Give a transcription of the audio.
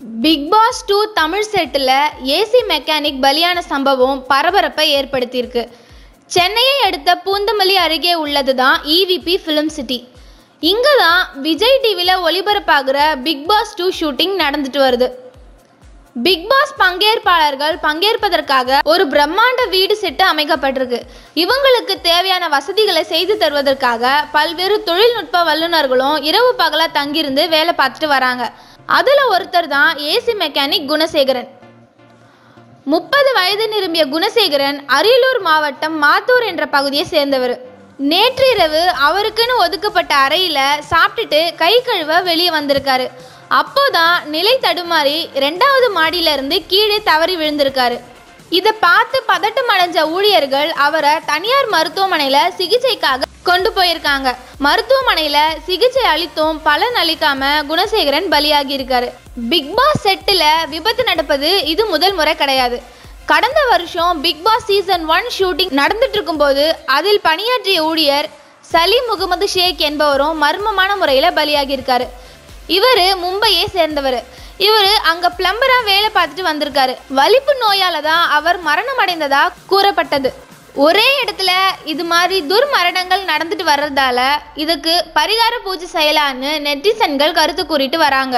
Big Boss two Tamil செட்டில் AC mechanic பலியான சம்பவம் பரபரப்பை ஏற்படுத்தியிருக்கு. சென்னையை அடுத்த பூந்தமல்லி அருகே உள்ளது தான் இவிபி ஃபிலிம் சிட்டி இங்கே தான் விஜய் டிவியில் ஒளிபரப்பாகிற பிக் பாஸ் டூ ஷூட்டிங் நடந்துட்டு வருது. பிக் பாஸ் பங்கேற்பாளர்கள் பங்கேற்பதற்காக ஒரு பிரம்மாண்ட வீடு செட்டு அமைக்கப்பட்டிருக்கு. இவங்களுக்கு தேவையான வசதிகளை செய்து தருவதற்காக பல்வேறு தொழில்நுட்ப வல்லுநர்களும் இரவு பகலாக தங்கியிருந்து வேலை பார்த்துட்டு வராங்க. அதில் ஒருத்தர் தான் ஏசி மெக்கானிக் குணசேகரன். முப்பது வயது நிரம்பிய குணசேகரன் அரியலூர் மாவட்டம் மாத்தூர் என்ற பகுதியை சேர்ந்தவர். நேற்று இரவு அவருக்குன்னு ஒதுக்கப்பட்ட அறையில் சாப்பிட்டுட்டு கை கழுவ வெளியே வந்திருக்காரு. அப்போதான் நிலை தடுமாறி ரெண்டாவது மாடியில இருந்து கீழே தவறி விழுந்திருக்காரு. இதை பார்த்து பதட்டம் அடைஞ்ச ஊழியர்கள் அவரை தனியார் மருத்துவமனையில் சிகிச்சைக்காக கொண்டு போயிருக்காங்க. மருத்துவமனையில் சிகிச்சை அளித்தும் பலன் அளிக்காம குணசேகரன் பலியாகி இருக்காரு பிக் பாஸ் செட்டில் விபத்து நடப்பது இது முதல் முறை கிடையாது. கடந்த வருஷம் Bigg Boss season one shooting நடந்துட்டு இருக்கும்போது அதில் பணியாற்றிய ஊழியர் சலீம் முகமது ஷேக் என்பவரும் மர்மமான முறையில் பலியாகி இருக்காரு இவர் மும்பையை சேர்ந்தவர். இவர் அங்கே பிளம்பராக வேலை பார்த்துட்டு வந்திருக்காரு. வலிப்பு நோயால் தான் அவர் மரணம் அடைந்ததாக கூறப்பட்டது. ஒரே இடத்துல இது மாதிரி துர்மரணங்கள் நடந்துட்டு வர்றதால இதுக்கு பரிகார பூஜை செய்யலான்னு நெட்டிசன்கள் கருத்து கூறிட்டு வராங்க.